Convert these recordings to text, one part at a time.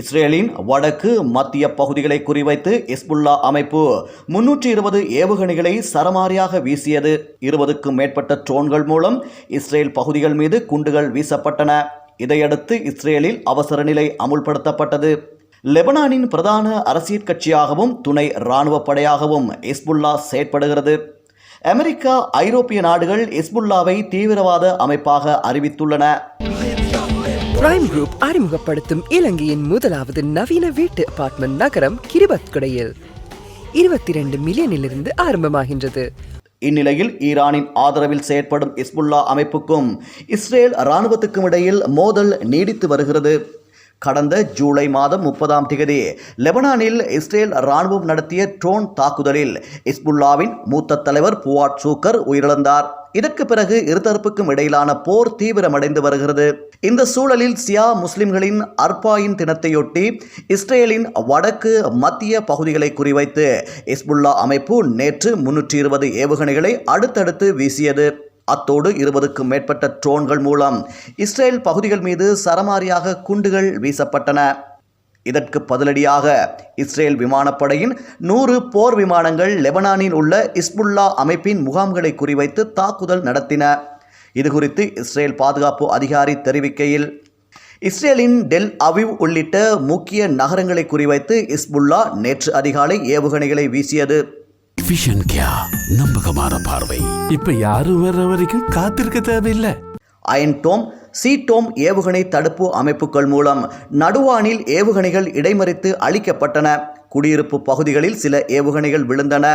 இஸ்ரேலின் வடக்கு மத்திய பகுதிகளை குறிவைத்து இஸ்புல்லா அமைப்பு முன்னூற்றி இருபது ஏவுகணைகளை சரமாரியாக வீசியது. இருபதுக்கும் மேற்பட்ட ட்ரோன்கள் மூலம் இஸ்ரேல் பகுதிகள் மீது குண்டுகள் வீசப்பட்டன. இதையடுத்து இஸ்ரேலில் அவசர நிலை அமுல்படுத்தப்பட்டது. லெபனானின் பிரதான அரசியல் கட்சியாகவும் துணை இராணுவ படையாகவும் இஸ்புல்லா செயற்படுகிறது. அமெரிக்கா ஐரோப்பிய நாடுகள் இஸ்புல்லாவை தீவிரவாத அமைப்பாக அறிவித்துள்ளன. பிரைம் குரூப் அறிமுகப்படுத்தும் இலங்கையின் முதலாவது நவீன வீட்டு அபார்ட்மெண்ட் நகரம் கிரிபத்குடையில். இருபத்தி ரெண்டு மில்லியனிலிருந்து ஆரம்பமாகின்றது. இந்நிலையில் ஈரானின் ஆதரவில் செயற்படும் இஸ்புல்லா அமைப்புக்கும் இஸ்ரேல் இராணுவத்துக்கும் இடையில் மோதல் நீடித்து வருகிறது. கடந்த ஜூலை மாதம் முப்பதாம் தேதி லெபனானில் இஸ்ரேல் இராணுவம் நடத்திய ட்ரோன் தாக்குதலில் இஸ்புல்லாவின் மூத்த தலைவர் புவாட் சூக்கர் உயிரிழந்தார். இதற்கு பிறகு இருதரப்புக்கும் இடையிலான போர் தீவிரமடைந்து வருகிறது. இந்த சூழலில் சியா முஸ்லிம்களின் அர்பாயின் தினத்தையொட்டி இஸ்ரேலின் வடக்கு மத்திய பகுதிகளை குறிவைத்து இஸ்புல்லா அமைப்பு நேற்று முன்னூற்றி இருபது ஏவுகணைகளை அடுத்தடுத்து வீசியது. அத்தோடு இருபதுக்கும் மேற்பட்ட ட்ரோன்கள் மூலம் இஸ்ரேல் பகுதிகள் மீது சரமாரியாக குண்டுகள் வீசப்பட்டன. இதற்கு பதிலடியாக இஸ்ரேல் விமானப்படையின் நூறு போர் விமானங்கள் லெபனானில் உள்ள இஸ்புல்லா அமைப்பின் முகாம்களை குறிவைத்து தாக்குதல் நடத்தின. இதுகுறித்து இஸ்ரேல் பாதுகாப்பு அதிகாரி தெரிவிக்கையில் இஸ்ரேலின் டெல் அவிவ் உள்ளிட்ட முக்கிய நகரங்களை குறிவைத்து இஸ்புல்லா நேற்று அதிகாலை ஏவுகணைகளை வீசியது. நம்பகமான பார்வை. இப்ப யாரும் வர்ற வரைக்கும் காத்திருக்க தேவையில்லை. அயன்டோம் சீட்டோம் ஏவுகணை தடுப்பு அமைப்புகள் மூலம் நடுவானில் ஏவுகணைகள் இடைமறித்து அழிக்கப்பட்டன. குடியிருப்பு பகுதிகளில் சில ஏவுகணைகள் விழுந்தன.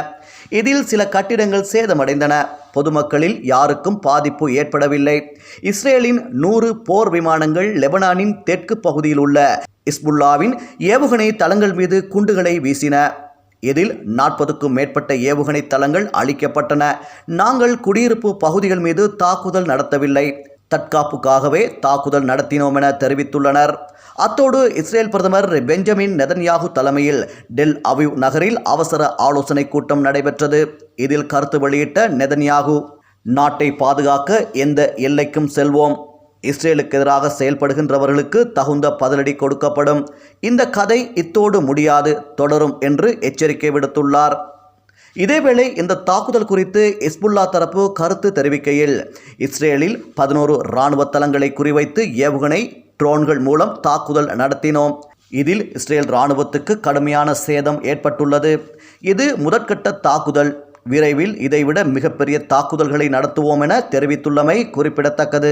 இதில் சில கட்டிடங்கள் சேதமடைந்தன. பொதுமக்களில் யாருக்கும் பாதிப்பு ஏற்படவில்லை. இஸ்ரேலின் நூறு போர் விமானங்கள் லெபனானின் தெற்கு பகுதியில் உள்ள இஸ்புல்லாவின் ஏவுகணை தளங்கள் மீது குண்டுகளை வீசின. இதில் நாற்பதுக்கும் மேற்பட்ட ஏவுகணை தளங்கள் அழிக்கப்பட்டன. நாங்கள் குடியிருப்பு பகுதிகள் மீது தாக்குதல் நடத்தவில்லை. தற்காப்புக்காகவே தாக்குதல் நடத்தினோம் என தெரிவித்துள்ளனர். அத்தோடு இஸ்ரேல் பிரதமர் பெஞ்சமின் நெதன்யாகு தலைமையில் டெல் அவிவ் நகரில் அவசர ஆலோசனை கூட்டம் நடைபெற்றது. இதில் கருத்து வெளியிட்ட நெதன்யாகு நாட்டை பாதுகாக்க எந்த எல்லைக்கும் செல்வோம். இஸ்ரேலுக்கு எதிராக செயல்படுகின்றவர்களுக்கு தகுந்த பதிலடி கொடுக்கப்படும். இந்த கதை இத்தோடு முடியாது தொடரும் என்று எச்சரிக்கை விடுத்துள்ளார். இதேவேளை இந்த தாக்குதல் குறித்து இஸ்புல்லா தரப்பு கருத்து தெரிவிக்கையில் இஸ்ரேலில் பதினோரு இராணுவ தளங்களை குறிவைத்து ஏவுகணை ட்ரோன்கள் மூலம் தாக்குதல் நடத்தினோம். இதில் இஸ்ரேல் இராணுவத்துக்கு கடுமையான சேதம் ஏற்பட்டுள்ளது. இது முதற்கட்ட தாக்குதல். விரைவில் இதைவிட மிகப்பெரிய தாக்குதல்களை நடத்துவோம் என தெரிவித்துள்ளமை குறிப்பிடத்தக்கது.